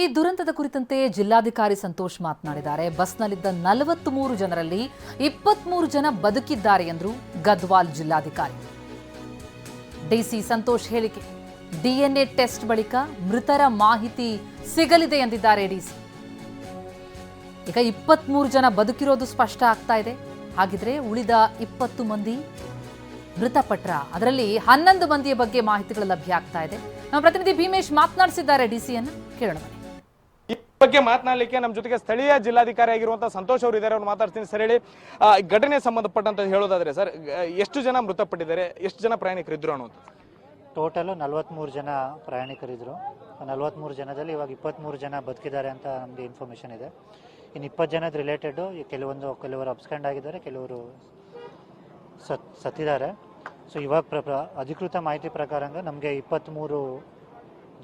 ಈ ದುರಂತದ ಕುರಿತಂತೆ ಜಿಲ್ಲಾಧಿಕಾರಿ ಸಂತೋಷ್ ಮಾತನಾಡಿದ್ದಾರೆ. ಬಸ್ನಲ್ಲಿದ್ದ ನಲವತ್ತ್ ಮೂರು ಜನರಲ್ಲಿ ಇಪ್ಪತ್ಮೂರು ಜನ ಬದುಕಿದ್ದಾರೆ ಎಂದರು ಗದ್ವಾಲ್ ಜಿಲ್ಲಾಧಿಕಾರಿ. ಡಿಸಿ ಸಂತೋಷ್ ಹೇಳಿಕೆ, ಡಿಎನ್ಎ ಟೆಸ್ಟ್ ಬಳಿಕ ಮೃತರ ಮಾಹಿತಿ ಸಿಗಲಿದೆ ಎಂದಿದ್ದಾರೆ ಡಿಸಿ. ಈಗ ಇಪ್ಪತ್ಮೂರು ಜನ ಬದುಕಿರೋದು ಸ್ಪಷ್ಟ ಆಗ್ತಾ ಇದೆ. ಹಾಗಿದ್ರೆ ಉಳಿದ ಇಪ್ಪತ್ತು ಮಂದಿ ಮೃತಪಟ್ರ. ಅದರಲ್ಲಿ ಹನ್ನೊಂದು ಮಂದಿಯ ಬಗ್ಗೆ ಮಾಹಿತಿಗಳು ಲಭ್ಯ ಆಗ್ತಾ ಇದೆ. ನಮ್ಮ ಪ್ರತಿನಿಧಿ ಭೀಮೇಶ್ ಮಾತನಾಡಿಸಿದ್ದಾರೆ ಡಿಸಿಯನ್ನು. ಕೇಳೋಣ ಬಗ್ಗೆ ಮಾತನಾಡಲಿಕ್ಕೆ ನಮ್ಮ ಜೊತೆಗೆ ಸ್ಥಳೀಯ ಜಿಲ್ಲಾಧಿಕಾರಿ ಆಗಿರುವಂತಹ ಸಂತೋಷ್ ಅವರು ಇದ್ದಾರೆ ಅವ್ರು ಮಾತಾಡ್ತೀನಿ ಸರ್ ಹೇಳಿ. ಘಟನೆ ಸಂಬಂಧಪಟ್ಟಂತ ಹೇಳೋದಾದ್ರೆ ಸರ್ ಎಷ್ಟು ಜನ ಮೃತಪಟ್ಟಿದ್ದಾರೆ, ಎಷ್ಟು ಜನ ಪ್ರಯಾಣಿಕರು ಇದ್ರು ಅನ್ನೋದು? ಟೋಟಲು ನಲವತ್ಮೂರು ಜನ ಪ್ರಯಾಣಿಕರಿದ್ದರು ನಲವತ್ಮೂರು ಜನದಲ್ಲಿ ಇವಾಗ ಇಪ್ಪತ್ತ್ಮೂರು ಜನ ಬದುಕಿದ್ದಾರೆ ಅಂತ ನಮಗೆ ಇನ್ಫಾರ್ಮೇಶನ್ ಇದೆ. ಇನ್ನು ಇಪ್ಪತ್ತು ಜನದ ರಿಲೇಟೆಡು ಕೆಲವೊಂದು, ಕೆಲವರು ಅಬ್ಸ್ಕ್ಯಾಂಡ್ ಆಗಿದ್ದಾರೆ, ಕೆಲವರು ಸತ್, ಸತ್ತಿದ್ದಾರೆ. ಸೊ ಇವಾಗ ಪ್ರ- ಅಧಿಕೃತ ಮಾಹಿತಿ ಪ್ರಕಾರ ನಮಗೆ ಇಪ್ಪತ್ತ್ಮೂರು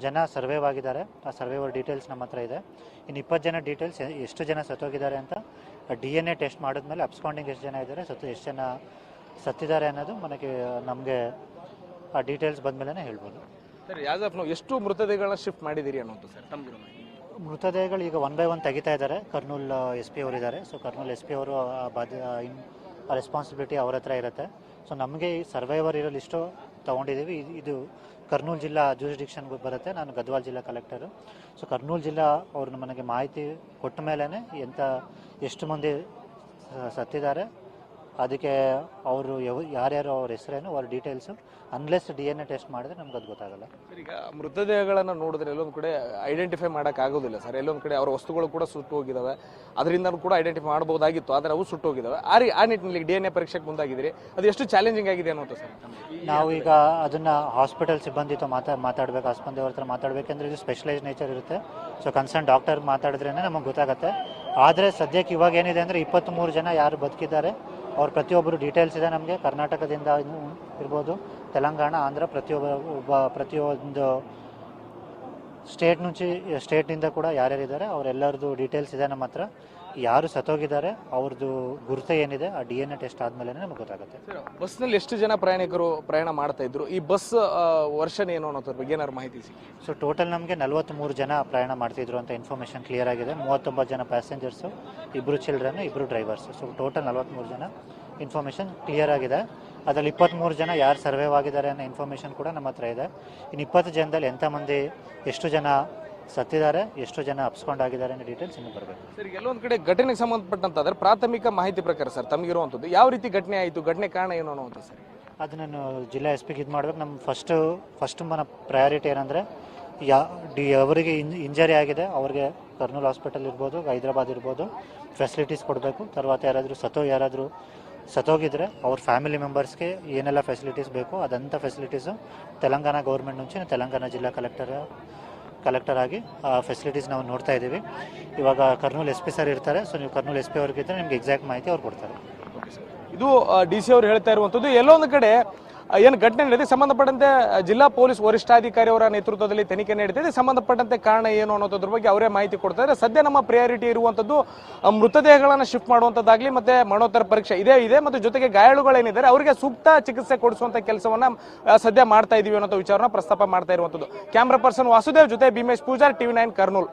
ಜನ ಸರ್ವೇ ಆಗಿದ್ದಾರೆ. ಆ ಸರ್ವೈವರ್ ಡೀಟೇಲ್ಸ್ ನಮ್ಮ ಹತ್ರ ಇದೆ. ಇನ್ನು ಇಪ್ಪತ್ತು ಜನ ಡೀಟೇಲ್ಸ್ ಎಷ್ಟು ಜನ ಸತ್ತೋಗಿದ್ದಾರೆ ಅಂತ ಡಿ ಎನ್ ಎ ಟೆಸ್ಟ್ ಮಾಡಿದ್ಮೇಲೆ ಅಬ್ಸ್ಕಾಂಡಿಂಗ್ ಎಷ್ಟು ಜನ ಇದ್ದಾರೆ ಸತ್ತು ಎಷ್ಟು ಜನ ಸತ್ತಿದ್ದಾರೆ ಅನ್ನೋದು ಮನೆಗೆ ನಮಗೆ ಆ ಡೀಟೇಲ್ಸ್ ಬಂದಮೇಲೆ ಹೇಳ್ಬೋದು. ಸರ್ ಯಾಸ್ ಆಫ್ ನಾವು ಎಷ್ಟು ಮೃತದೇಹಗಳನ್ನ ಶಿಫ್ಟ್ ಮಾಡಿದ್ದೀರಿ ಅನ್ನೋದು ಸರ್? ಮೃತದೇಹಗಳು ಈಗ ಒನ್ ಬೈ ಒನ್ ತೆಗಿತಾ ಇದ್ದಾರೆ. ಕರ್ನೂಲ್ ಎಸ್ ಪಿ ಅವರು ಇದ್ದಾರೆ. ಸೊ ಕರ್ನೂಲ್ ಎಸ್ ಪಿ ಅವರು ಆ ಬಾಧ್ಯ ರೆಸ್ಪಾನ್ಸಿಬಿಲಿಟಿ ಅವ್ರ ಹತ್ರ ಇರುತ್ತೆ. ಸೊ ನಮಗೆ ಈ ಸರ್ವೈವರ್ ಇರೋ ಲಿಸ್ಟು ತೊಗೊಂಡಿದ್ದೀವಿ. ಇದು- ಕರ್ನೂಲ್ ಜಿಲ್ಲಾ ಜೂರಿಸ್ಡಿಕ್ಷನ್ಗೆ ಬರುತ್ತೆ. ನಾನು ಗದ್ವಾಲ್ ಜಿಲ್ಲಾ ಕಲೆಕ್ಟರು ಸೊ ಕರ್ನೂಲ್ ಜಿಲ್ಲಾ ಅವರು ನನಗೆ ಮಾಹಿತಿ ಕೊಟ್ಟ ಮೇಲೇ ಎಂಥ ಎಷ್ಟು ಮಂದಿ ಸತ್ತಿದ್ದಾರೆ. ಅದಕ್ಕೆ ಅವರು ಯಾವ ಯಾರ್ಯಾರು ಅವ್ರ ಹೆಸರೇನು ಅವ್ರ details unless D N A test ಮಾಡಿದ್ರೆ ನಮ್ಗೆ ಅದು ಗೊತ್ತಾಗಲ್ಲ. ಸರ್ ಈಗ ಮೃತದೇಹಗಳನ್ನು ನೋಡಿದ್ರೆ ಎಲ್ಲೊಂದು ಕಡೆ ಐಡೆಂಟಿಫೈ ಮಾಡೋಕ್ಕಾಗೋದಿಲ್ಲ ಸರ್. ಎಲ್ಲೊಂದು ಕಡೆ ಅವ್ರ ವಸ್ತುಗಳು ಕೂಡ ಸುಟ್ಟು ಹೋಗಿದಾವೆ. ಅದರಿಂದ ಕೂಡ ಐಡೆಂಟಿಫೈ ಮಾಡಬಹುದಾಗಿತ್ತು ಆದರೆ ಅವು ಸುಟ್ಟು ಹೋಗಿದ್ದಾವೆ ಆ ರೀ ಆ ನಿಟ್ಟಿನಲ್ಲಿ ಡಿ ಎನ್ ಎ ಪರೀಕ್ಷೆಗೆ ಮುಂದಾಗಿದ್ದೀರಿ. ಅದು ಎಷ್ಟು ಚಾಲೆಂಜಿಂಗ್ ಆಗಿದೆ ಅನ್ನೋದು ಸರ್? ನಾವು ಈಗ ಅದನ್ನ ಹಾಸ್ಪಿಟಲ್ ಸಿಬ್ಬಂದಿతో ಮಾತಾ ಮಾತಾಡಬೇಕು ಆಸ್ಪತ್ರೆ ಅವ್ರ ಹತ್ರ ಮಾತಾಡ್ಬೇಕಂದ್ರೆ ಇದು ಸ್ಪೆಷಲೈಸ್ ನೇಚರ್ ಇರುತ್ತೆ. ಸೊ ಕನ್ಸರ್ನ್ ಡಾಕ್ಟರ್ ಮಾತಾಡಿದ್ರೇ ನಮಗೆ ಗೊತ್ತಾಗುತ್ತೆ. ಆದರೆ ಸದ್ಯಕ್ಕೆ ಇವಾಗ ಏನಿದೆ ಅಂದರೆ ಇಪ್ಪತ್ತ್ಮೂರು ಜನ ಯಾರು ಬದುಕಿದ್ದಾರೆ. ಅವ್ರ ಪ್ರತಿಯೊಬ್ಬರು ಡೀಟೇಲ್ಸ್ ಇದೆ ನಮಗೆ. ಕರ್ನಾಟಕದಿಂದ ಇರ್ಬೋದು ತೆಲಂಗಾಣ ಆಂಧ್ರ ಪ್ರತಿಯೊಬ್ಬ ಪ್ರತಿಯೊಂದು ಸ್ಟೇಟ್ నుంచి ಸ್ಟೇಟ್ನಿಂದ ಕೂಡ ಯಾರ್ಯಾರಿದ್ದಾರೆ ಅವರೆಲ್ಲರದು ಡೀಟೇಲ್ಸ್ ಇದೆ ನಮ್ಮ ಹತ್ರ. ಯಾರು ಸತ್ತೋಗಿದ್ದಾರೆ ಅವ್ರದ್ದು ಗುರುತ ಏನಿದೆ ಆ ಡಿ ಎನ್ ಎ ಟೆಸ್ಟ್ ಆದಮೇಲೆ ನಮಗೆ ಗೊತ್ತಾಗುತ್ತೆ. ಬಸ್ನಲ್ಲಿ ಎಷ್ಟು ಜನ ಪ್ರಯಾಣಿಕರು ಪ್ರಯಾಣ ಮಾಡ್ತಾ ಇದ್ರು? ಈ ಬಸ್ ವರ್ಷನ್ ಏನು ಅನ್ನೋದ್ರ ಬಗ್ಗೆ ಏನಾದ್ರು ಮಾಹಿತಿ ಸಿಕ್ಕಿ ಸೊ ಟೋಟಲ್ ನಮಗೆ ನಲವತ್ತ್ಮೂರು ಜನ ಪ್ರಯಾಣ ಮಾಡ್ತಿದ್ರು ಅಂತ ಇನ್ಫಾರ್ಮೇಷನ್ ಕ್ಲಿಯರ್ ಆಗಿದೆ. ಮೂವತ್ತೊಂಬತ್ತು ಜನ ಪ್ಯಾಸೆಂಜರ್ಸು ಇಬ್ಬರು ಚಿಲ್ಡ್ರನ್ ಇಬ್ಬರು ಡ್ರೈವರ್ಸು ಸೊ ಟೋಟಲ್ ನಲವತ್ತ್ಮೂರು ಜನ ಇನ್ಫಾರ್ಮೇಷನ್ ಕ್ಲಿಯರ್ ಆಗಿದೆ. ಅದರಲ್ಲಿ ಇಪ್ಪತ್ತ್ಮೂರು ಜನ ಯಾರು ಸರ್ವೈವ್ ಆಗಿದ್ದಾರೆ ಅನ್ನೋ ಇನ್ಫಾರ್ಮೇಷನ್ ಕೂಡ ನಮ್ಮ ಹತ್ರ ಇದೆ ಇನ್ನು ಇಪ್ಪತ್ತು ಜನದಲ್ಲಿ ಎಂಥ ಮಂದಿ ಎಷ್ಟು ಜನ ಸತ್ತಿದ್ದಾರೆ ಎಷ್ಟು ಜನ ಅಪ್ಸ್ಕೊಂಡಾಗಿದ್ದಾರೆ ಅನ್ನೋ ಡೀಟೇಲ್ಸ್ ಇನ್ನೂ ಬರಬೇಕು ಸರ್ ಈಗ ಎಲ್ಲೊಂದ್ ಕಡೆ ಘಟನೆಗೆ ಸಂಬಂಧಪಟ್ಟಂತಾದ್ರೆ ಪ್ರಾಥಮಿಕ ಮಾಹಿತಿ ಪ್ರಕಾರ ಸರ್ ತಮಗಿರುವಂಥದ್ದು ಯಾವ ರೀತಿ ಘಟನೆ ಆಯಿತು ಘಟನೆ ಕಾರಣ ಏನು ಅನ್ನೋದು ಸರ್ ಅದು ನಾನು ಜಿಲ್ಲಾ ಎಸ್ ಪಿಗೆ ಇದು ಮಾಡ್ಬೇಕು ನಮ್ಮ ಫಸ್ಟು ಫಸ್ಟ್ మన ಪ್ರಯಾರಿಟಿ ಏನಂದರೆ ಯಾ ಡಿ ಅವರಿಗೆ ಇನ್ ಇಂಜರಿ ಆಗಿದೆ ಅವ್ರಿಗೆ ಕರ್ನೂಲ್ ಹಾಸ್ಪಿಟಲ್ ಇರ್ಬೋದು ಹೈದ್ರಾಬಾದ್ ಇರ್ಬೋದು ಫೆಸಿಲಿಟೀಸ್ ಕೊಡಬೇಕು తర్వాత ಯಾರಾದರೂ ಸತ್ತೋ ಯಾರಾದರೂ ಸತ್ತೋಗಿದ್ರೆ ಅವ್ರ ಫ್ಯಾಮಿಲಿ ಮೆಂಬರ್ಸ್ಗೆ ಏನೆಲ್ಲ ಫೆಸಿಲಿಟೀಸ್ ಬೇಕು ಅದಂಥ ಫೆಸಿಲಿಟೀಸು ತೆಲಂಗಾಣ ಗೌರ್ಮೆಂಟ್ నుంచి ತೆಲಂಗಾಣ ಜಿಲ್ಲಾ ಕಲೆಕ್ಟರ್ ಕಲೆಕ್ಟರ್ ಆಗಿ ಆ ಫೆಸಿಲಿಟೀಸ್ ನಾವು ನೋಡ್ತಾ ಇದ್ದೀವಿ. ಇವಾಗ ಕರ್ನೂಲ್ ಎಸ್ ಪಿ ಸರ್ ಇರ್ತಾರೆ ಸೊ ನೀವು ಕರ್ನೂಲ್ ಎಸ್ ಪಿ ಅವ್ರಿಗಿದ್ರೆ ನಿಮ್ಗೆ ಎಕ್ಸಾಕ್ಟ್ ಮಾಹಿತಿ ಅವ್ರು ಕೊಡ್ತಾರೆ. ಇದು ಡಿ ಸಿ ಅವರು ಹೇಳ್ತಾ ಇರುವಂಥದ್ದು, ಎಲ್ಲೊಂದು ಕಡೆ ಏನು ಘಟನೆ ನಡೆದಿದೆ? ಸಂಬಂಧಪಟ್ಟಂತೆ ಜಿಲ್ಲಾ ಪೊಲೀಸ್ ವರಿಷ್ಠಾಧಿಕಾರಿ ಅವರ ನೇತೃತ್ವದಲ್ಲಿ ತನಿಖೆ ನಡೆದಿದೆ ಸಂಬಂಧಪಟ್ಟಂತೆ ಕಾರಣ ಏನು ಅನ್ನೋದ್ರ ಬಗ್ಗೆ ಅವರೇ ಮಾಹಿತಿ ಕೊಡ್ತಾರೆ ಸದ್ಯ ನಮ್ಮ ಪ್ರಿಯಾರಿಟಿ ಇರುವಂಥದ್ದು ಮೃತದೇಹಗಳನ್ನು ಶಿಫ್ಟ್ ಮಾಡುವಂಥದ್ದಾಗಲಿ ಮತ್ತೆ ಮರಣೋತ್ತರ ಪರೀಕ್ಷೆ ಇದೇ ಇದೆ ಮತ್ತು ಜೊತೆಗೆ ಗಾಯಾಳುಗಳೇನಿದ್ದಾರೆ, ಅವರಿಗೆ ಸೂಕ್ತ ಚಿಕಿತ್ಸೆ ಕೊಡಿಸುವಂತ ಕೆಲಸವನ್ನ ಸದ್ಯ ಮಾಡ್ತಾ ಇದೀವಿ ಅನ್ನೋ ವಿಚಾರನ ಪ್ರಸ್ತಾಪ ಮಾಡ್ತಾ ಇರುವಂಥದ್ದು ಕ್ಯಾಮ್ರಾ ಪರ್ಸನ್ ವಾಸುದೇವ್ ಜೊತೆ ಭೀಮೇಶ್ ಪೂಜಾರ್ ಟಿವಿ ನೈನ್ ಕರ್ನೂಲ್